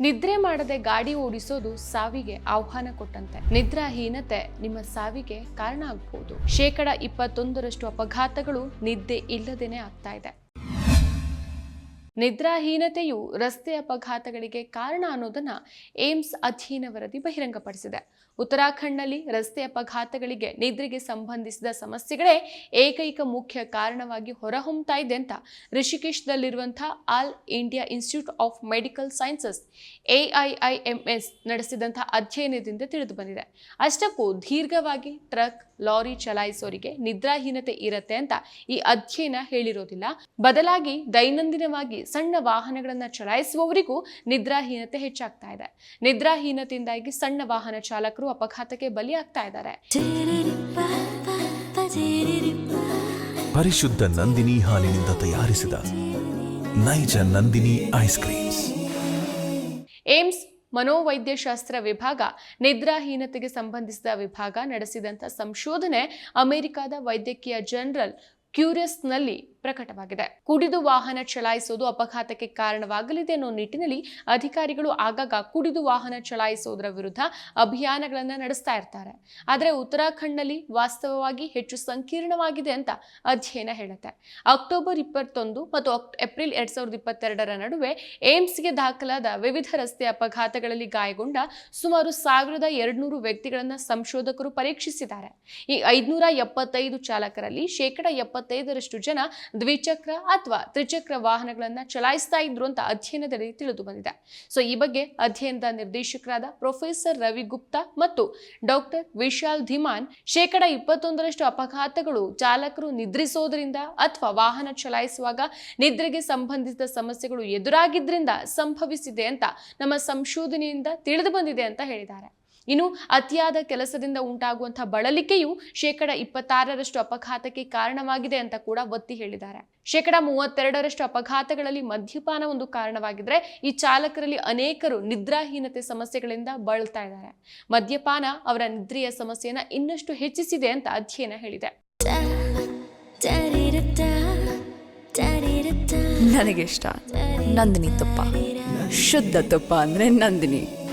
ನಿದ್ರೆ ಮಾಡದೆ ಗಾಡಿ ಓಡಿಸೋದು ಸಾವಿಗೆ ಆಹ್ವಾನ ಕೊಟ್ಟಂತೆ. ನಿದ್ರಾಹೀನತೆ ನಿಮ್ಮ ಸಾವಿಗೆ ಕಾರಣ ಆಗಬಹುದು ಶೇಕಡ ಇಪ್ಪತ್ತೊಂದರಷ್ಟು ಅಪಘಾತಗಳು ನಿದ್ದೆ ಇಲ್ಲದೇನೆ ಆಗ್ತಾ ಇದೆ. ನಿದ್ರಾಹೀನತೆಯು ರಸ್ತೆ ಅಪಘಾತಗಳಿಗೆ ಕಾರಣ ಅನ್ನೋದನ್ನ ಏಮ್ಸ್ ಅಧೀನ ವರದಿ ಬಹಿರಂಗಪಡಿಸಿದೆ. ಉತ್ತರಾಖಂಡ್ನಲ್ಲಿ ರಸ್ತೆ ಅಪಘಾತಗಳಿಗೆ ನಿದ್ರೆಗೆ ಸಂಬಂಧಿಸಿದ ಸಮಸ್ಯೆಗಳೇ ಏಕೈಕ ಮುಖ್ಯ ಕಾರಣವಾಗಿ ಹೊರಹೊಮ್ತಾ ಇದೆ ಅಂತ ಋಷಿಕೇಶ್ದಲ್ಲಿರುವಂತಹ All India Institute of Medical Sciences AIIMS ನಡೆಸಿದಂತಹ ಅಧ್ಯಯನದಿಂದ ತಿಳಿದು ಬಂದಿದೆ. ಅಷ್ಟಕ್ಕೂ ದೀರ್ಘವಾಗಿ ಟ್ರಕ್, ಲಾರಿ ಚಲಾಯಿಸೋರಿಗೆ ನಿದ್ರಾಹೀನತೆ ಇರತ್ತೆ ಅಂತ ಈ ಅಧ್ಯಯನ ಹೇಳಿರೋದಿಲ್ಲ. ಬದಲಾಗಿ ದೈನಂದಿನವಾಗಿ ಸಣ್ಣ ವಾಹನಗಳನ್ನು ಚಲಾಯಿಸುವವರಿಗೂ ನಿದ್ರಾಹೀನತೆ ಹೆಚ್ಚಾಗ್ತಾ ಇದೆ. ನಿದ್ರಾಹೀನತೆಯಿಂದಾಗಿ ಸಣ್ಣ ವಾಹನ ಚಾಲಕರು ಅಪಘಾತಕ್ಕೆ ಬಲಿಯಾಗ್ತಾ ಇದ್ದಾರೆ. ಪರಿಶುದ್ಧ ನಂದಿನಿ ಹಾಲಿನಿಂದ ತಯಾರಿಸಿದ ನೈಜ ನಂದಿನಿ ಐಸ್ ಕ್ರೀಮ್ಸ್. ಏಮ್ಸ್ ಮನೋವೈದ್ಯಶಾಸ್ತ್ರ ವಿಭಾಗ ನಿದ್ರಾಹೀನತೆಗೆ ಸಂಬಂಧಿಸಿದ ವಿಭಾಗ ನಡೆಸಿದಂಥ ಸಂಶೋಧನೆ ಅಮೆರಿಕದ ವೈದ್ಯಕೀಯ ಜನರಲ್ ಕ್ಯೂರಿಯಸ್ನಲ್ಲಿ ಪ್ರಕಟವಾಗಿದೆ. ಕುಡಿದು ವಾಹನ ಚಲಾಯಿಸುವುದು ಅಪಘಾತಕ್ಕೆ ಕಾರಣವಾಗಲಿದೆ ಅನ್ನೋ ನಿಟ್ಟಿನಲ್ಲಿ ಅಧಿಕಾರಿಗಳು ಆಗಾಗ ಕುಡಿದು ವಾಹನ ಚಲಾಯಿಸುವುದರ ವಿರುದ್ಧ ಅಭಿಯಾನಗಳನ್ನು ನಡೆಸ್ತಾ ಇರ್ತಾರೆ. ಆದರೆ ಉತ್ತರಾಖಂಡ್ನಲ್ಲಿ ವಾಸ್ತವವಾಗಿ ಹೆಚ್ಚು ಸಂಕೀರ್ಣವಾಗಿದೆ ಅಂತ ಅಧ್ಯಯನ ಹೇಳುತ್ತೆ. ಅಕ್ಟೋಬರ್ ಇಪ್ಪತ್ತೊಂದು ಮತ್ತು ಏಪ್ರಿಲ್ ಎರಡ್ ಸಾವಿರದ ಇಪ್ಪತ್ತೆರಡರ ನಡುವೆ ಏಮ್ಸ್ಗೆ ದಾಖಲಾದ ವಿವಿಧ ರಸ್ತೆ ಅಪಘಾತಗಳಲ್ಲಿ ಗಾಯಗೊಂಡ ಸುಮಾರು ಸಾವಿರದ ಎರಡ್ನೂರು ವ್ಯಕ್ತಿಗಳನ್ನು ಸಂಶೋಧಕರು ಪರೀಕ್ಷಿಸಿದ್ದಾರೆ. ಈ ಐದುನೂರ ಎಪ್ಪತ್ತೈದು ಚಾಲಕರಲ್ಲಿ ಶೇಕಡ ಎಪ್ಪತ್ತೈದರಷ್ಟು ಜನ ದ್ವಿಚಕ್ರ ಅಥವಾ ತ್ರಿಚಕ್ರ ವಾಹನಗಳನ್ನು ಚಲಾಯಿಸ್ತಾ ಇದ್ರು ಅಂತ ಅಧ್ಯಯನದಲ್ಲಿ ತಿಳಿದು ಬಂದಿದೆ. ಸೊ ಈ ಬಗ್ಗೆ ಅಧ್ಯಯನದ ನಿರ್ದೇಶಕರಾದ ಪ್ರೊಫೆಸರ್ ರವಿ ಗುಪ್ತಾ ಮತ್ತು ಡಾಕ್ಟರ್ ವಿಶಾಲ್ ಧಿಮಾನ್ ಶೇಕಡ ಇಪ್ಪತ್ತೊಂದರಷ್ಟು ಅಪಘಾತಗಳು ಚಾಲಕರು ನಿದ್ರಿಸೋದ್ರಿಂದ ಅಥವಾ ವಾಹನ ಚಲಾಯಿಸುವಾಗ ನಿದ್ರೆಗೆ ಸಂಬಂಧಿಸಿದ ಸಮಸ್ಯೆಗಳು ಎದುರಾಗಿದ್ದರಿಂದ ಸಂಭವಿಸಿದೆ ಅಂತ ನಮ್ಮ ಸಂಶೋಧನೆಯಿಂದ ತಿಳಿದು ಬಂದಿದೆ ಅಂತ ಹೇಳಿದ್ದಾರೆ. ಇನ್ನು ಅತಿಯಾದ ಕೆಲಸದಿಂದ ಉಂಟಾಗುವಂತಹ ಬಳಲಿಕೆಯು ಶೇಕಡ ಇಪ್ಪತ್ತಾರರಷ್ಟು ಅಪಘಾತಕ್ಕೆ ಕಾರಣವಾಗಿದೆ ಅಂತ ಕೂಡ ಒತ್ತಿ ಹೇಳಿದ್ದಾರೆ. ಶೇಕಡ ಮೂವತ್ತೆರಡರಷ್ಟು ಅಪಘಾತಗಳಲ್ಲಿ ಮದ್ಯಪಾನ ಒಂದು ಕಾರಣವಾಗಿದ್ರೆ ಈ ಚಾಲಕರಲ್ಲಿ ಅನೇಕರು ನಿದ್ರಾಹೀನತೆ ಸಮಸ್ಯೆಗಳಿಂದ ಬಳಲ್ತಾ ಇದ್ದಾರೆ. ಮದ್ಯಪಾನ ಅವರ ನಿದ್ರೆಯ ಸಮಸ್ಯೆಯನ್ನ ಇನ್ನಷ್ಟು ಹೆಚ್ಚಿಸಿದೆ ಅಂತ ಅಧ್ಯಯನ ಹೇಳಿದೆ. ನನಗೆ ಇಷ್ಟ. ನಂದಿನಿ ತುಪ್ಪ. ಶುದ್ಧ ತುಪ್ಪ ಅಂದ್ರೆ ನಂದಿನಿ.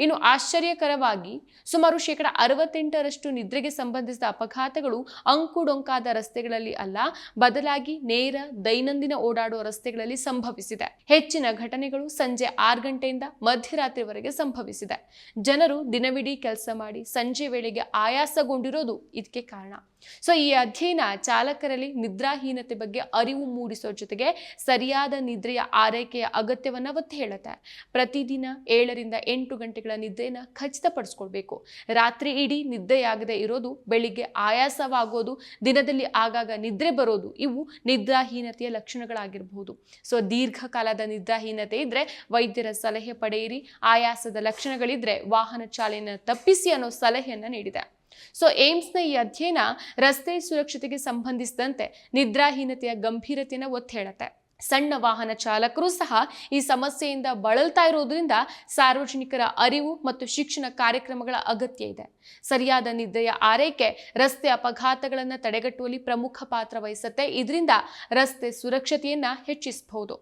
ಇನ್ನು ಆಶ್ಚರ್ಯಕರವಾಗಿ ಸುಮಾರು ಶೇಕಡ ಅರವತ್ತೆಂಟರಷ್ಟು ನಿದ್ರೆಗೆ ಸಂಬಂಧಿಸಿದ ಅಪಘಾತಗಳು ಅಂಕುಡೊಂಕಾದ ರಸ್ತೆಗಳಲ್ಲಿ ಅಲ್ಲ, ಬದಲಾಗಿ ನೇರ ದೈನಂದಿನ ಓಡಾಡುವ ರಸ್ತೆಗಳಲ್ಲಿ ಸಂಭವಿಸಿದೆ. ಹೆಚ್ಚಿನ ಘಟನೆಗಳು ಸಂಜೆ ಆರು ಗಂಟೆಯಿಂದ ಮಧ್ಯರಾತ್ರಿವರೆಗೆ ಸಂಭವಿಸಿದೆ. ಜನರು ದಿನವಿಡೀ ಕೆಲಸ ಮಾಡಿ ಸಂಜೆ ವೇಳೆಗೆ ಆಯಾಸಗೊಂಡಿರೋದು ಇದಕ್ಕೆ ಕಾರಣ. ಸೊ, ಈ ಅಧ್ಯಯನ ಚಾಲಕರಲ್ಲಿ ನಿದ್ರಾಹೀನತೆ ಬಗ್ಗೆ ಅರಿವು ಮೂಡಿಸೋ ಜೊತೆಗೆ ಸರಿಯಾದ ನಿದ್ರೆಯ ಆರೈಕೆಯ ಅಗತ್ಯವನ್ನ ಒತ್ತಿ ಹೇಳುತ್ತೆ. ಪ್ರತಿದಿನ ಏಳರಿಂದ ಎಂಟು ಗಂಟೆಗಳ ನಿದ್ದೆನ ಖಚಿತಪಡಿಸ್ಕೊಳ್ಬೇಕು. ರಾತ್ರಿ ಇಡೀ ನಿದ್ದೆಯಾಗದೆ ಇರೋದು, ಬೆಳಿಗ್ಗೆ ಆಯಾಸವಾಗೋದು, ದಿನದಲ್ಲಿ ಆಗಾಗ ನಿದ್ರೆ ಬರೋದು, ಇವು ನಿದ್ರಾಹೀನತೆಯ ಲಕ್ಷಣಗಳಾಗಿರಬಹುದು. ಸೊ, ದೀರ್ಘಕಾಲದ ನಿದ್ರಾಹೀನತೆ ಇದ್ರೆ ವೈದ್ಯರ ಸಲಹೆ ಪಡೆಯಿರಿ, ಆಯಾಸದ ಲಕ್ಷಣಗಳಿದ್ರೆ ವಾಹನ ಚಾಲನೆ ತಪ್ಪಿಸಿ ಅನ್ನೋ ಸಲಹೆಯನ್ನ ನೀಡಿದೆ. ಸೊ, ಏಮ್ಸ್ನ ಈ ಅಧ್ಯಯನ ರಸ್ತೆ ಸುರಕ್ಷತೆಗೆ ಸಂಬಂಧಿಸಿದಂತೆ ನಿದ್ರಾಹೀನತೆಯ ಗಂಭೀರತೆಯನ್ನು ಒತ್ತಿ ಹೇಳುತ್ತೆ. ಸಣ್ಣ ವಾಹನ ಚಾಲಕರು ಸಹ ಈ ಸಮಸ್ಯೆಯಿಂದ ಬಳಲ್ತಾ ಇರೋದ್ರಿಂದ ಸಾರ್ವಜನಿಕರ ಅರಿವು ಮತ್ತು ಶಿಕ್ಷಣ ಕಾರ್ಯಕ್ರಮಗಳ ಅಗತ್ಯ ಇದೆ. ಸರಿಯಾದ ನಿದ್ರೆಯ ಆರೈಕೆ, ರಸ್ತೆ ಅಪಘಾತಗಳನ್ನು ತಡೆಗಟ್ಟುವಲ್ಲಿ ಪ್ರಮುಖ ಪಾತ್ರ ವಹಿಸುತ್ತೆ. ಇದರಿಂದ ರಸ್ತೆ ಸುರಕ್ಷತೆಯನ್ನು ಹೆಚ್ಚಿಸಬಹುದು.